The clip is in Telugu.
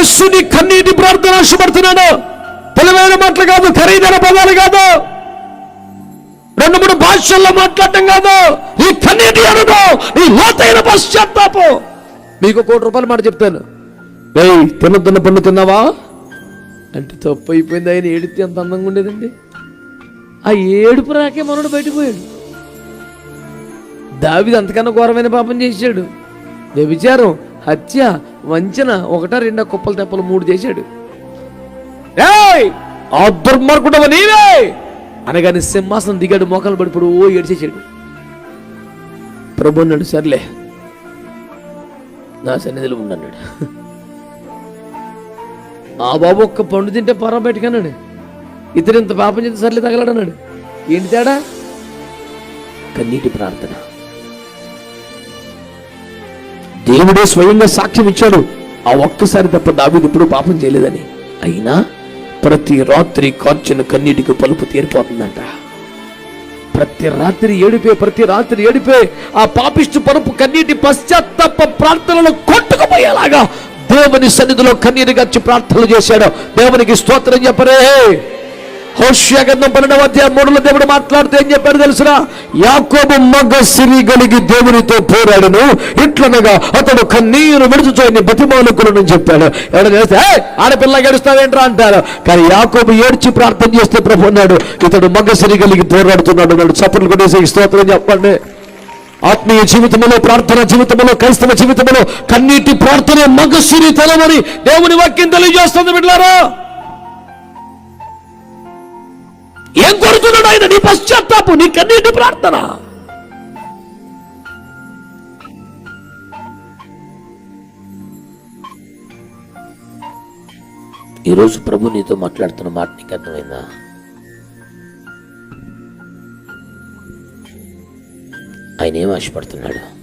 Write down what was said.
యేసుని కన్నీటి ప్రార్థన ఆశపడుతున్నాడు పొలమైన మాటలు కాదు ఖరీదైన పదాలు కాదు. రెండు మూడు భాషల్లో మాట్లాడటం కాదు. ఈ కన్నీటి అనుభవం ఈ లోతైన పశ్చాత్తాపం. మీకు కోటి రూపాయలు మాట చెప్తాను. ఏయ్ తినొద్దున్న పండు తిన్నావా? అంటే తప్పు అయిపోయింది. ఆయన ఏడితే ఎంత అందంగా ఉండేదండి. ఆ ఏడుపు రాకే మనోడు బయటకు పోయాడు. దావిది అంతకన్నా ఘోరమైన పాపం చేశాడు. వ్యభిచారం హత్య వంచన ఒకటా రెండా కుప్పలు తెప్పలు మూడు చేశాడు. ఏయ్! ఆ దుర్మార్గుడవ నీవే! అనగానే సింహాసనం దిగాడు మోకాలు పడిపోడు ఓ ఏడ్చేసాడు ప్రభు అన్నాడు సర్లే. నా సన్నిధిలో ఉండన్నాడు ఆ బాబు ఒక్క పండు తింటే పొర బయటకన్నాడు ఇతరు ఇంత పాపం చేస్తే సర్లే తగలడు అన్నాడు. ఏంటి తేడా? కన్నీటి ప్రార్థన. దేవుడే స్వయంగా సాక్ష్యం ఇచ్చాడు. ఆ ఒక్కసారి తప్ప దావీదు ఎప్పుడు పాపం చేయలేదని. అయినా ప్రతి రాత్రి కార్చిన కన్నీటికి పలుపు తీరిపోతుందంట. ప్రతి రాత్రి ఏడిపే ప్రతి రాత్రి ఏడిపే ఆ పాపిష్టి పరుపు కన్నీటి పశ్చాత్తాప ప్రార్థనలు కొట్టుకుపోయేలాగా దేవుని సన్నిధిలో కన్నీరు గచ్చి ప్రార్థనలు చేశాడు. దేవునికి స్తోత్రం చెప్పరే. హోష్య పన్నెండవ అధ్యాయం మూడులో దేవుడు మాట్లాడితే ఏం చెప్పాడు తెలుసురా? యాకోబు మగ సిరి కలిగి దేవునితో పోరాడును. ఇట్లనగా అతడు కన్నీరు విడుచుచోని బతిమాలుకులను చెప్పాడు. ఎవడో చేస్తే ఆడపిల్ల గడుస్తావేంట్రా అంటారు. కానీ యాకోబు ఏడ్చి ప్రార్థన చేస్తే ప్రభు అన్నాడు ఇతడు మగ సిరి కలిగి పోరాడుతున్నాడు అన్నాడు. చప్పట్లు కొట్టేసి స్తోత్రం చెప్పండి. ఆత్మీయ జీవితంలో ప్రార్థన జీవితంలో క్రైస్తవ జీవితంలో కన్నీటి ప్రార్థన మగసిరి తలమని దేవుని వాక్యం తెలియజేస్తుంది బిడ్డారా ఏం కొడుతున్నాడు ఆయన? నీ పశ్చాత్తాపు నీ కన్నీటి ప్రార్థన. ఈరోజు ప్రభు నీతో మాట్లాడుతున్న మాట నీకు అర్థమైందా? ఆయన ఏం ఆశపడుతున్నాడు?